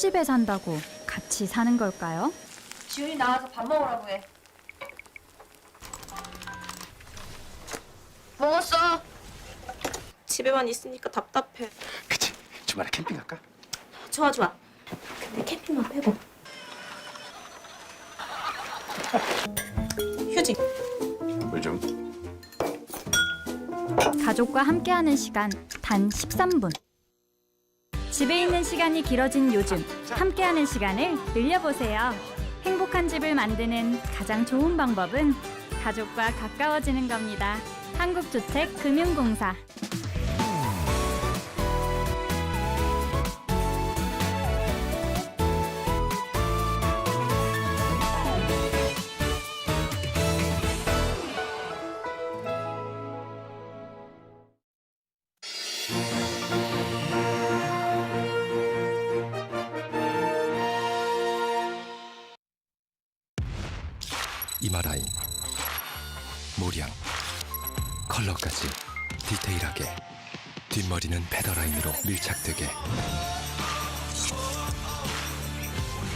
집에 산다고 같이 사는 걸까요? 지훈이 나와서 밥 먹으라고 해. 먹었어. 집에만 있으니까 답답해. 그치 주말에 캠핑 갈까? 좋아 좋아. 근데 캠핑만 빼고. 휴지. 물 좀 가족과 함께하는 시간 단 13분. 집에 있는 시간이 길어진 요즘 함께하는 시간을 늘려보세요. 행복한 집을 만드는 가장 좋은 방법은 가족과 가까워지는 겁니다. 한국주택금융공사 이마라인, 모량, 컬러까지 디테일하게 뒷머리는 페더라인으로 밀착되게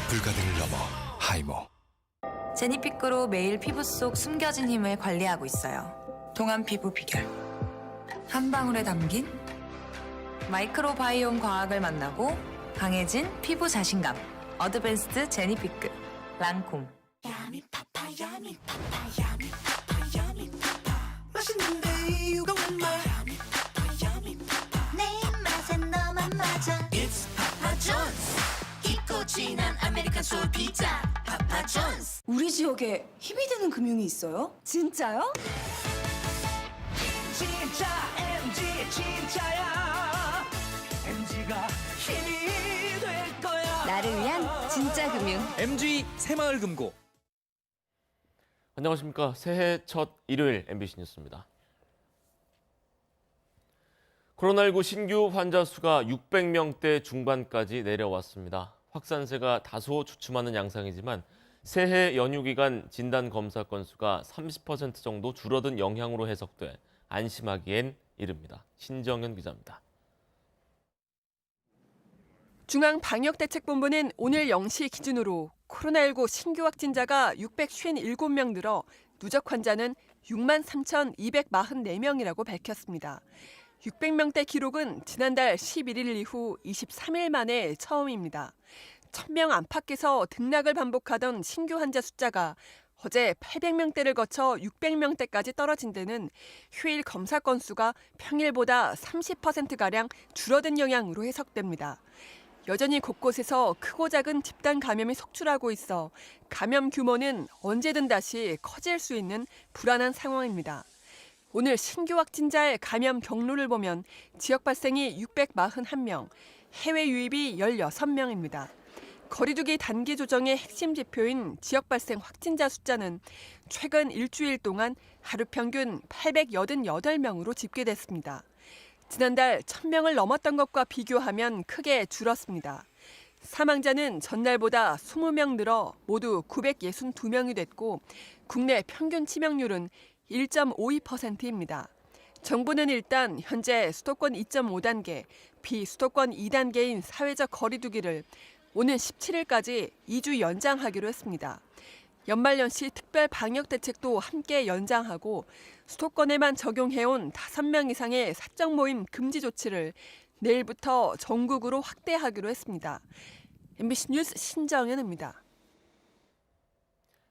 불가능을 넘어 하이모 제니피크로 매일 피부 속 숨겨진 힘을 관리하고 있어요. 동안 피부 비결. 한 방울에 담긴 마이크로바이옴 과학을 만나고 강해진 피부 자신감. 어드밴스드 제니피크. 랑콤. 내 입맛에 너만 맞아. It's Papa John's. 깊고 진한 아메리칸 소울 피자 Papa John's. 우리 지역에 힘이 되는 금융이 있어요? 진짜요? 진짜 MG 진짜야. MG가 힘이 될 거야. 나를 위한 진짜 금융. MG 새마을금고 안녕하십니까. 새해 첫 일요일 MBC 뉴스입니다. 코로나19 신규 환자 수가 600명대 중반까지 내려왔습니다. 확산세가 다소 주춤하는 양상이지만 새해 연휴 기간 진단 검사 건수가 30% 정도 줄어든 영향으로 해석돼 안심하기엔 이릅니다. 신정현 기자입니다. 중앙방역대책본부는 오늘 0시 기준으로 코로나19 신규 확진자가 657명 늘어 누적 환자는 6만 3,244명이라고 밝혔습니다. 600명대 기록은 지난달 11일 이후 23일 만에 처음입니다. 1000명 안팎에서 등락을 반복하던 신규 환자 숫자가 어제 800명대를 거쳐 600명대까지 떨어진 데는 휴일 검사 건수가 평일보다 30%가량 줄어든 영향으로 해석됩니다. 여전히 곳곳에서 크고 작은 집단 감염이 속출하고 있어 감염 규모는 언제든 다시 커질 수 있는 불안한 상황입니다. 오늘 신규 확진자의 감염 경로를 보면 지역 발생이 641명, 해외 유입이 16명입니다. 거리두기 단기 조정의 핵심 지표인 지역 발생 확진자 숫자는 최근 일주일 동안 하루 평균 888명으로 집계됐습니다. 지난달 1000명을 넘었던 것과 비교하면 크게 줄었습니다. 사망자는 전날보다 20명 늘어 모두 962명이 됐고 국내 평균 치명률은 1.52%입니다. 정부는 일단 현재 수도권 2.5단계, 비수도권 2단계인 사회적 거리두기를 오는 17일까지 2주 연장하기로 했습니다. 연말연시 특별 방역 대책도 함께 연장하고 수도권에만 적용해온 5명 이상의 사적 모임 금지 조치를 내일부터 전국으로 확대하기로 했습니다. MBC 뉴스 신정현입니다.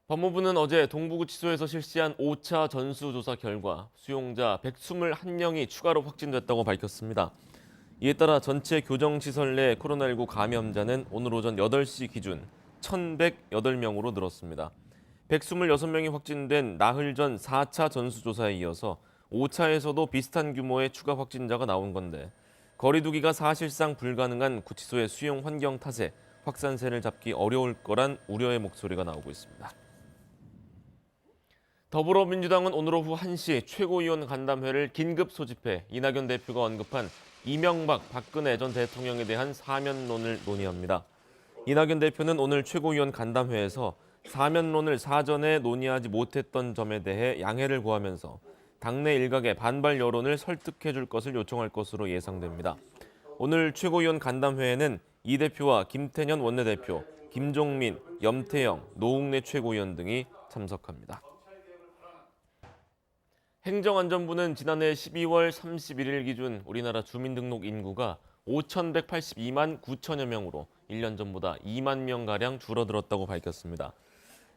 법무부는 어제 동부구치소에서 실시한 5차 전수조사 결과 수용자 121명이 추가로 확진됐다고 밝혔습니다. 이에 따라 전체 교정시설 내 코로나19 감염자는 오늘 오전 8시 기준 1,108명으로 늘었습니다. 126명이 확진된 나흘 전 4차 전수조사에 이어서 5차에서도 비슷한 규모의 추가 확진자가 나온 건데 거리두기가 사실상 불가능한 구치소의 수용 환경 탓에 확산세를 잡기 어려울 거란 우려의 목소리가 나오고 있습니다. 더불어민주당은 오늘 오후 1시 최고위원 간담회를 긴급 소집해 이낙연 대표가 언급한 이명박, 박근혜 전 대통령에 대한 사면론을 논의합니다. 이낙연 대표는 오늘 최고위원 간담회에서 사면론을 사전에 논의하지 못했던 점에 대해 양해를 구하면서 당내 일각의 반발 여론을 설득해 줄 것을 요청할 것으로 예상됩니다. 오늘 최고위원 간담회에는 이 대표와 김태년 원내대표, 김종민, 염태영, 노웅래 최고위원 등이 참석합니다. 행정안전부는 지난해 12월 31일 기준 우리나라 주민등록 인구가 5,182만 9천여 명으로 1년 전보다 2만 명가량 줄어들었다고 밝혔습니다.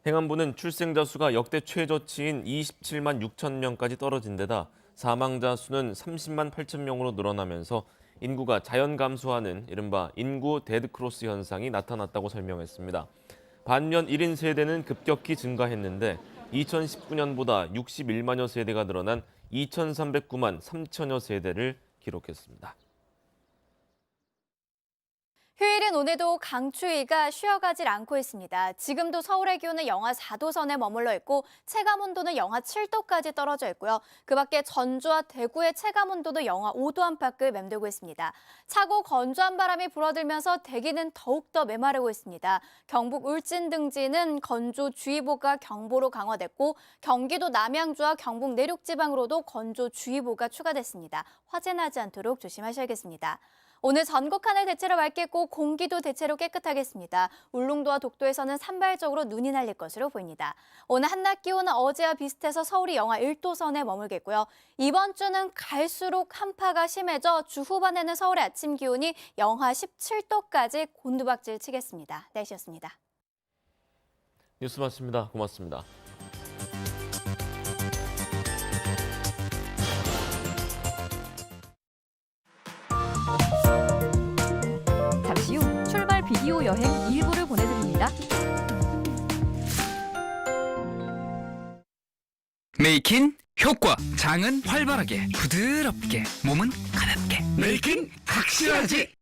행안부는 출생자 수가 역대 최저치인 27만 6천 명까지 떨어진 데다 사망자 수는 30만 8천 명으로 늘어나면서 인구가 자연 감소하는 이른바 인구 데드크로스 현상이 나타났다고 설명했습니다. 반면 1인 세대는 급격히 증가했는데 2019년보다 61만여 세대가 늘어난 2,309만 3천여 세대를 기록했습니다. 휴일인 오늘도 강추위가 쉬어가질 않고 있습니다. 지금도 서울의 기온은 영하 4도 선에 머물러 있고 체감 온도는 영하 7도까지 떨어져 있고요. 그 밖에 전주와 대구의 체감 온도도 영하 5도 안팎을 맴돌고 있습니다. 차고 건조한 바람이 불어들면서 대기는 더욱더 메마르고 있습니다. 경북 울진 등지는 건조주의보가 경보로 강화됐고 경기도 남양주와 경북 내륙 지방으로도 건조주의보가 추가됐습니다. 화재 나지 않도록 조심하셔야겠습니다. 오늘 전국 하늘 대체로 맑겠고 공기도 대체로 깨끗하겠습니다. 울릉도와 독도에서는 산발적으로 눈이 날릴 것으로 보입니다. 오늘 한낮 기온은 어제와 비슷해서 서울이 영하 1도 선에 머물겠고요. 이번 주는 갈수록 한파가 심해져 주 후반에는 서울의 아침 기온이 영하 17도까지 곤두박질 치겠습니다. 날씨였습니다. 뉴스 마칩니다. 고맙습니다. 비디오 여행 일부를 보내드립니다. 메이킨 효과. 장은 활발하게 부드럽게 몸은 가볍게. 메이킨 확실하지